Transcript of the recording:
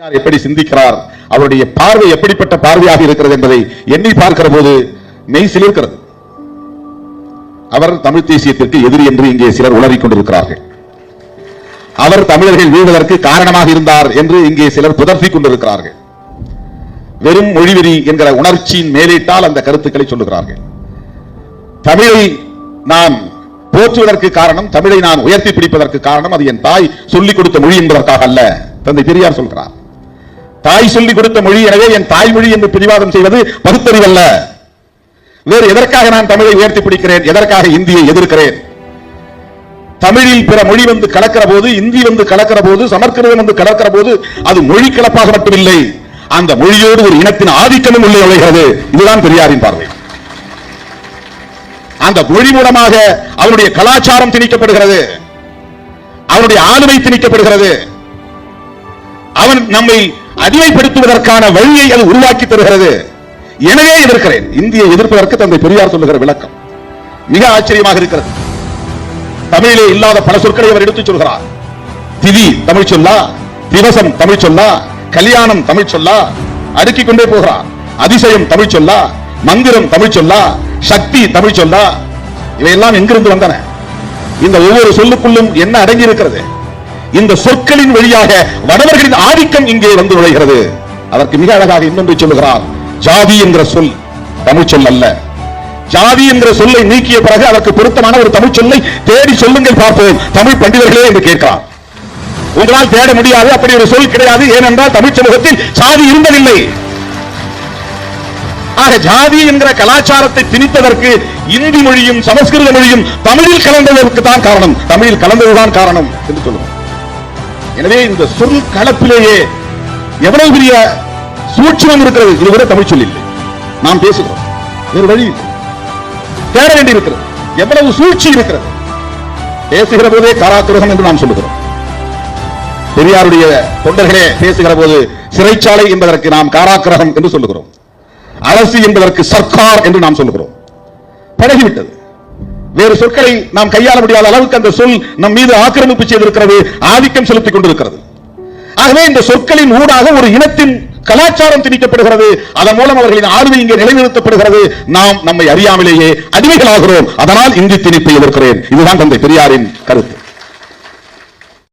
யார் எப்படி சிந்திக்கிறார்? அவருடைய பார்வை எப்படிப்பட்ட பார்வையாக இருக்கிறது என்பதை எண்ணி பார்க்கிற போது மெய் சிலிர்க்கிறது. அவர் தமிழ் தேசியத்திற்கு எதிரி என்று இங்கே சிலர் உளறிக் கொண்டிருக்கிறார்கள். அவர் தமிழர்கள் வீழ்வதற்கு காரணமாக இருந்தார் என்று இங்கே சிலர் புதர்த்திக் கொண்டிருக்கிறார்கள். வெறும் மொழிவெறி என்கிற உணர்ச்சியின் மேலிட்டால் அந்த கருத்துக்களை சொல்லுகிறார்கள். தமிழை நான் போற்றுவதற்கு காரணம் தமிழை நான் உயர்த்தி பிடிப்பதற்கு காரணம் அது என் தாய் சொல்லிக் கொடுத்த மொழி என்பதற்காக அல்ல தந்தை பெரியார் சொல்கிறார். தாய் சொல்லி கொடுத்த மொழி எனவே என் தாய்மொழி என்று பிடிவாதம் செய்வது பகுத்தறிவல்ல. வேறு எதற்காக நான் தமிழை உயர்த்தி பிடிக்கிறேன்? எதற்காக இந்தியை எதிர்க்கிறேன்? தமிழில் பிற மொழி வந்து கலக்கிற போது இந்தி வந்து கலக்கிற போது சமஸ்கிருதம் வந்து கலக்கிற போது அது மொழி கலப்பாக மட்டுமில்லை. அந்த மொழியோடு ஒரு இனத்தின் ஆதிக்கமும் உள்ளே நுழைகிறது. இதுதான் பெரியாரின் பார்வை. அந்த மொழி மூலமாக அவனுடைய கலாச்சாரம் திணிக்கப்படுகிறது. அவனுடைய ஆளுமை திணிக்கப்படுகிறது. அவன் நம்மை அடிமைப்படுத்துவதற்கான வழியை அது உருவாக்கி தருகிறது எனவே எதிர்க்கிறேன். இந்தியை எதிர்ப்பதற்கு தந்தை பெரியார் சொல்லுகிற விளக்கம். மிக ஆச்சரியமாக இருக்கிறது. தமிழிலே இல்லாத பல சொற்களை அவர் எடுத்துச் சொல்கிறார். திதி தமிழ் சொல்லா திவசம் தமிழ் சொல்லா கல்யாணம் தமிழ் சொல்லா அடுக்கிக் கொண்டே போகிறார். அதிசயம் தமிழ் சொல்லா மந்திரம் தமிழ் சொல்லா சக்தி தமிழ் சொல்லா இவையெல்லாம் எங்கிருந்து வந்தன? இந்த ஒவ்வொரு சொல்லுக்குள்ளும் என்ன அடங்கி இருக்கிறது இந்த சொற்களின் வழியாக வடவர்களின் ஆதிக்கம் இங்கே வந்து நுழைகிறது. அதற்கு மிக அழகாக இன்னொன்று சொல்லுகிறார். ஜாதி என்கிற சொல் தமிழ் சொல் அல்ல. ஜாதி என்கிற சொல்லை நீக்கிய பிறகு அதற்கு பொருத்தமான ஒரு தமிழ் சொல்லை தேடி சொல்லுங்கள் பார்ப்போம். தமிழ் பண்டிதர்களே என்று கேட்கிறார். உங்களால் தேட முடியாது அப்படி ஒரு சொல் கிடையாது. ஏனென்றால் தமிழ் சமூகத்தில் சாதி இருந்ததில்லை. ஆக ஜாதி என்கிற கலாச்சாரத்தை திணித்ததற்கு இந்தி மொழியும் சமஸ்கிருத மொழியும் தமிழில் கலந்ததற்கு தான் காரணம். தமிழில் கலந்ததுதான் காரணம் என்று சொல்லுவோம். எனவே இந்த சொல் களப்பிலேயே எவ்வளவு பெரிய சூட்சமம் இருக்கிறது இது கூட தமிழ் சொல்லி நாம் பேசுகிறோம். வேறு வழி தேட வேண்டி இருக்கிறது எவ்வளவு சூழ்ச்சி இருக்கிறது. பேசுகிற போதே காராக்கிரகம் என்று நாம் சொல்லுகிறோம். பெரியாருடைய தொண்டர்களே பேசுகிற போது சிறைச்சாலை என்பதற்கு நாம் காராக்கிரகம் என்று சொல்லுகிறோம். அரசு என்பதற்கு சர்க்கார் என்று நாம் சொல்லுகிறோம். பழகிவிட்டது. வேறு சொற்களை நாம் கையாள முடியாத அளவுக்கு அந்த சொல் நம் மீது ஆக்கிரமிப்பு செய்திருக்கிறது ஆதிக்கம் செலுத்திக் கொண்டிருக்கிறது. ஆகவே இந்த சொற்களின் ஊடாக ஒரு இனத்தின் கலாச்சாரம் திணிக்கப்படுகிறது அதன் மூலம் அவர்களின் ஆளுமை இங்கே நிலைநிறுத்தப்படுகிறது. நாம் நம்மை அறியாமலேயே அடிமைகளாகிறோம் அதனால் இந்தி திணிப்பை எதிர்க்கிறேன். இதுதான் தந்தை பெரியாரின் கருத்து.